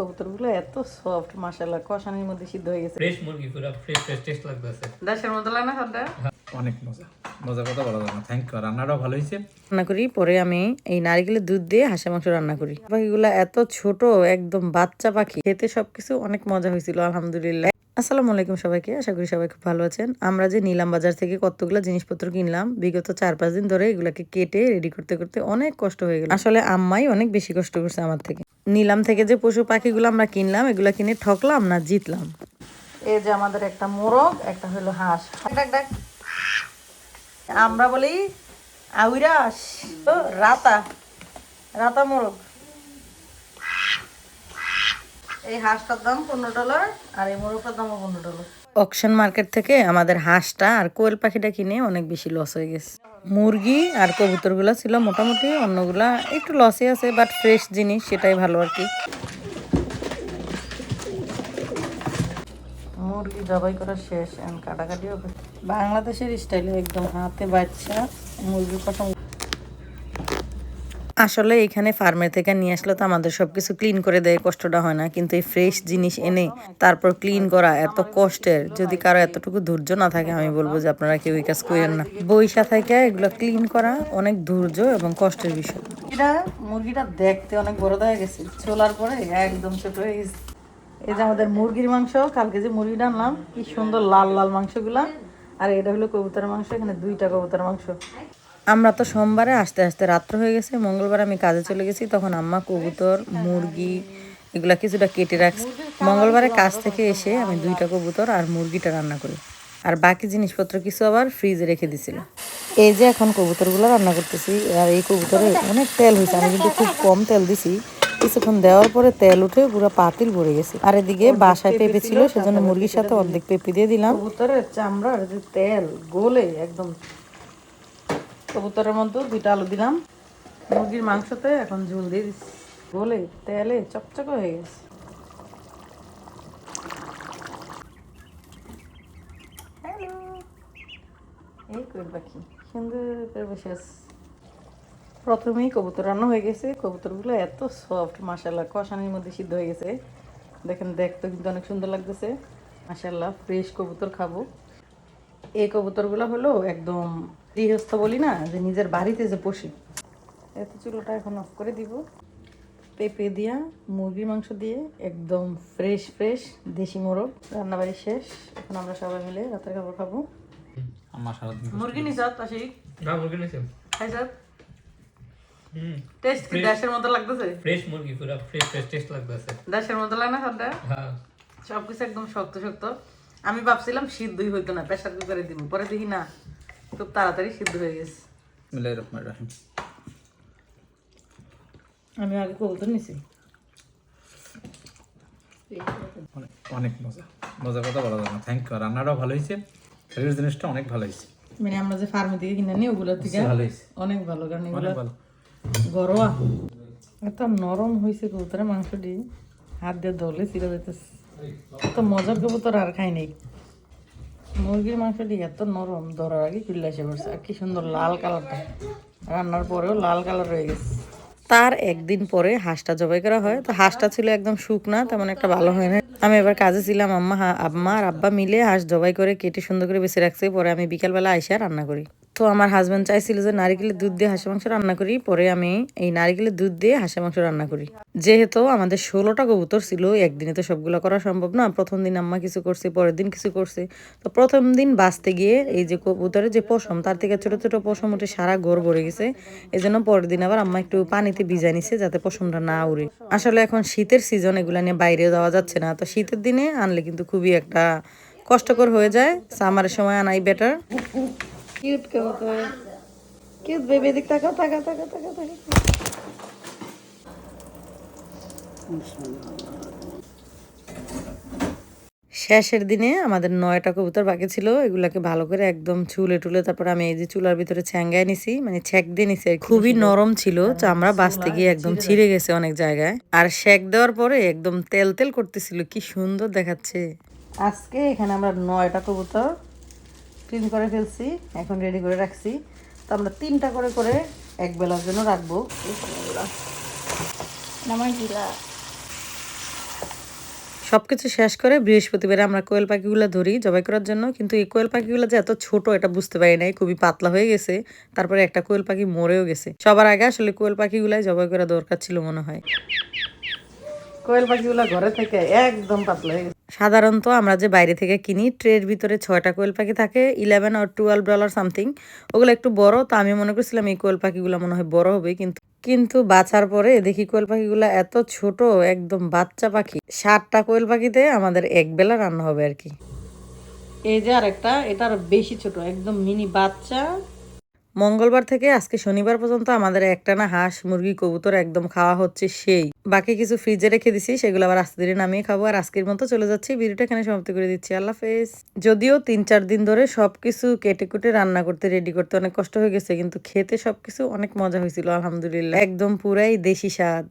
কবুতরগুলো এত সফট মাশাআল্লাহ কষানির মধ্যে সিদ্ধ হয়ে গেছে। ফ্রেশ মুরগি পুরো ফ্রেশ ফ্রেশ টেস্ট লাগতেছে। দেশের মতো লাগে না খাদ্যা? অনেক মজা। মজার কথা বলা যাবে না। থ্যাংক ইউ রান্নাটাও ভালো হয়েছে। রান্না করি পরে আমি এই নারকেলের দুধ দিয়ে হাঁসা মাংস রান্না করি। পাখিগুলো এত ছোট একদম বাচ্চা পাখি। খেতে সবকিছু অনেক মজা হয়েছিল আলহামদুলিল্লাহ। আসসালামু আলাইকুম সবাইকে, আশা করি সবাই খুব ভালো আছেন। আমরা যে নিলাম বাজার থেকে কতগুলো জিনিসপত্র কিনলাম, বিগত চার পাঁচ দিন ধরে এগুলাকে কেটে রেডি করতে করতে অনেক কষ্ট হয়ে গেল। আসলে আম্মাই অনেক বেশি কষ্ট করছে আমার থেকে। নিলাম থেকে যে পশু পাখিগুলো আমরা কিনলাম, এগুলা কিনে ঠকলাম না জিতলাম? এই যে আমাদের একটা মোরগ, একটা হলো হাঁস। আমরা বলি আউরাস রাতা রাতা মোরগ। এই হাঁসটার দাম পনেরো ডলার আর এই মোরগটার দামও পনেরো ডলার। অকশন মার্কেট থেকে আমাদের হাঁসটা আর কোয়েল পাখিটা কিনে অনেক বেশি লস হয়ে গেছে। মুরগি আর কবুতরগুলো ছিল মোটামুটি অন্যগুলা একটু লসে আছে বাট ফ্রেশ জিনিস সেটাই ভালো আর কি। মুরগি জবাই করা শেষ কাটাকাটি হবে। বাংলাদেশের স্টাইলে একদম হাতে বাচ্চা মুরগি কষা আসলে এখানে ফার্মের থেকে নিয়ে আসলে তো আমাদের সবকিছু ক্লিন করে দেয়, কষ্টটা হয় না। কিন্তু এই ফ্রেশ জিনিস এনে তারপর ক্লিন করা এত কষ্টের। যদি কারও এতটুকু ধৈর্য না থাকে, আমি বলব যে আপনারা কেউ এই কাজ করেন না। বৈশা থেকে এগুলো ক্লিন করা অনেক ধৈর্য এবং কষ্টের বিষয়। এটা মুরগিটা দেখতে অনেক বড় হয়ে গেছে। ছোলার পরে একদম ছোট হয়ে গেছে। এই যে আমাদের মুরগির মাংস, কালকে যে মুরগিটা আনলাম, কি সুন্দর লাল লাল মাংসগুলা। আর এটা হলো কবুতরের মাংস, এখানে দুইটা কবুতরের মাংস। আমরা তো সোমবারে আসতে আসতে রাত্র হয়ে গেছে মঙ্গলবার আমি কাজে চলে গেছি তখন আম্মা কবুতর মুরগি এগুলা কিছুটা কেটে রাখছি। মঙ্গলবারে কাজ থেকে এসে আমি দুইটা কবুতর আর মুরগিটা রান্না করি। আর বাকি জিনিসপত্র কিছু আবার ফ্রিজে রেখে দিছিল। এই যে এখন কবুতরগুলো রান্না করতেছি আর এই কবুতরে অনেক তেল হয়েছে আমি কিন্তু খুব কম তেল দিছি। কিছুক্ষণ দেওয়ার পরে তেল উঠে পুরো পাতিল ভরে গেছে। আর এদিকে বাসায় পেঁপে ছিল সেজন্য মুরগির সাথে অর্ধেক পেঁপে দিয়ে দিলাম। কবুতরের চামড়ার যে তেল গোলে একদম কবুতরের মধ্যে দুইটা আলু দিলাম। মুরগির মাংসতে এখন ঝোল দিয়ে দিচ্ছি। গলে তেলে চকচক হয়ে গেছে। এই সুন্দর করে প্রথমেই কবুতর রান্না হয়ে গেছে। কবুতরগুলো এত সফট মাসাল্লাহ কষানির মধ্যে সিদ্ধ হয়ে গেছে। দেখেন দেখতে কিন্তু অনেক সুন্দর লাগতেছে। মাসাল্লাহ ফ্রেশ কবুতর খাব। এই কবুতরগুলো হলো একদম গৃহস্থ বলি না যে নিজের বাড়িতে যে পোষে। এত চুলোটা এখন অফ করে দিব। পেঁপে দিয়া মুরগির মাংস দিয়ে একদম ফ্রেশ ফ্রেশ দেশি মোরগ। রান্নাবাড়ি শেষ। এখন আমরা সবাই মিলে রাতের খাবার খাব। আমার সারাদিন মুরগি নিসাত আশিক? না মুরগি নিয়েছে খাইসাত হুম। টেস্ট কি দেশের মতো লাগতেছে? ফ্রেশ মুরগি পুরো ফ্রেশ ফ্রেশ টেস্ট লাগতেছে। দেশের মতো লাগে না খাদ্য হ্যাঁ। সবকিছু একদম শক্ত শক্ত। আমি ভাবছিলাম সিদ্ধই হইতো না প্রেশার কুকারে দিব পরে দেখি না খুব তাড়াতাড়ি সিদ্ধ হয়ে গেছে। আমি আগে কবুতর নিছি। অনেক অনেক মজা মজা কথা বলা যায় না। থ্যাংক ইউ রান্নাটাও ভালো হয়েছে ফ্রেশ জিনিসটা অনেক ভালো হয়েছে। মানে আমরা যে ফার্মে থেকে কিনে নিই ওগুলোর থেকে ভালো হয়েছে। অনেক ভালো কারণ এগুলো ভালো। ঘরোয়া। এত নরম হয়েছে কবুতরের মাংসটি। হাত দিয়ে ধরলে চিরা যেতেছে এত মজার কবুতর আর খাই নেই। মুরগির মাংসটি এত নরম, ধরার আগে চুল্লা এসে পড়ছে। আর কি সুন্দর লাল কালারটা। রান্নার পরেও লাল কালার রয়ে গেছে। তার একদিন পরে হাঁসটা জবাই করা হয়। তো হাঁসটা ছিল একদম শুকনা, তেমন একটা ভালো হয় না। আমি এবার কাজে ছিলাম, আম্মা আম্মা আর আব্বা মিলে হাঁস জবাই করে কেটে সুন্দর করে বেছে রাখছে। পরে আমি বিকালবেলা আইসা রান্না করি। তো আমার হাজব্যান্ড চাইছিল যে নারিকেলের দুধ দিয়ে হাঁসের মাংস রান্না করি, পরে আমি এই নারিকেলের দুধ দিয়ে হাঁসের মাংস রান্না করি। যেহেতু আমাদের ষোলোটা কবুতর ছিল, একদিনে তো সবগুলো করা সম্ভব না। প্রথম দিন আম্মা কিছু করছে, পরের দিন কিছু করছে। তো প্রথম দিন বাঁচতে গিয়ে এই যে কবুতরের যে পশম, তার থেকে ছোট ছোট পশম উঠে সারা ঘর ভরে গেছে। এই জন্য পরের দিন আবার আম্মা একটু পানিতে ভিজা নিছে যাতে পশমটা না উড়ে। আসলে এখন শীতের সিজন এগুলা নিয়ে বাইরে যাওয়া যাচ্ছে না। তো শীতের দিনে আনলে কিন্তু খুবই একটা কষ্টকর হয়ে যায়। সামারের সময় আনাই বেটার কিউট কবুতর কিউট বেবি দিক তাকা তাকা তাকা তাকা তাকা। শেষের দিনে আমাদের নয়টা কবুতর বাকি ছিল, এগুলাকে ভালো করে একদম চুলে টুলে তারপর আমি এই যে চুলার ভিতরে ছ্যাঙ্গায় নিছি মানে ছ্যাক দিয়ে নিছি। খুবই নরম ছিল চামড়া বাঁচতে গিয়ে একদম ছিঁড়ে গেছে অনেক জায়গায়। আর শেক দেওয়ার পরে একদম তেল তেল করতেছিল, কি সুন্দর দেখাচ্ছে। আজকে এখানে আমরা নয়টা কবুতর ক্লিন করে ফেলছি এখন রেডি করে রাখছি। তো আমরা তিনটা করে করে এক বেলার জন্য রাখব। নামাই দিলা। সবকিছু শেষ করে বৃহস্পতিবারে আমরা কোয়েল পাখিগুলো ধরি জবাই করার জন্য কিন্তু এই কোয়েল পাখিগুলো যে এত ছোট এটা বুঝতে পারি নাই খুবই পাতলা হয়ে গেছে। তারপরে একটা কোয়েল পাখি মরেও গেছে। সবার আগে আসলে কোয়েল পাখিগুলাই জবাই করা দরকার ছিল মনে হয়। কোয়েল পাখিগুলো ঘরে থেকে একদম পাতলা হয়ে গেছে। সাধারণত আমরা যে বাইরে থেকে কিনি, ট্রের ভিতরে ছয়টা কোয়েল পাখি থাকে ইলেভেন আর টুয়েলভ ডলার সামথিং ওগুলো একটু বড়, তো আমি মনে করছিলাম এই কোয়েল পাখিগুলো মনে হয় বড় হবে, কিন্তু কিন্তু বাছার পরে দেখি কোয়েল পাখিগুলো এত ছোট, একদম বাচ্চা পাখি। ষাটটা কোয়েল পাখিতে আমাদের এক বেলা রান্না হবে আর কি। এই যে আরেকটা, এটা আরও বেশি ছোট, একদম মিনি বাচ্চা। মঙ্গলবার থেকে আজকে শনিবার পর্যন্ত আমাদের একটানা হাঁস, মুরগি, কবুতর একদম খাওয়া হচ্ছে সেই। বাকি কিছু ফ্রিজে রেখে দিছি, সেগুলো আবার আস্তে দিনে নামিয়ে খাব। আর আজকের মতো চলে যাচ্ছি, ভিডিওটা এখানে সমাপ্তি করে দিচ্ছি। আল্লাহ হাফেজ। যদিও তিন চার দিন ধরে সব কিছু কেটে কুটে রান্না করতে রেডি করতে অনেক কষ্ট হয়ে গেছে, কিন্তু খেতে সব কিছু অনেক মজা হয়েছিল, আলহামদুলিল্লাহ। একদম পুরাই দেশি স্বাদ।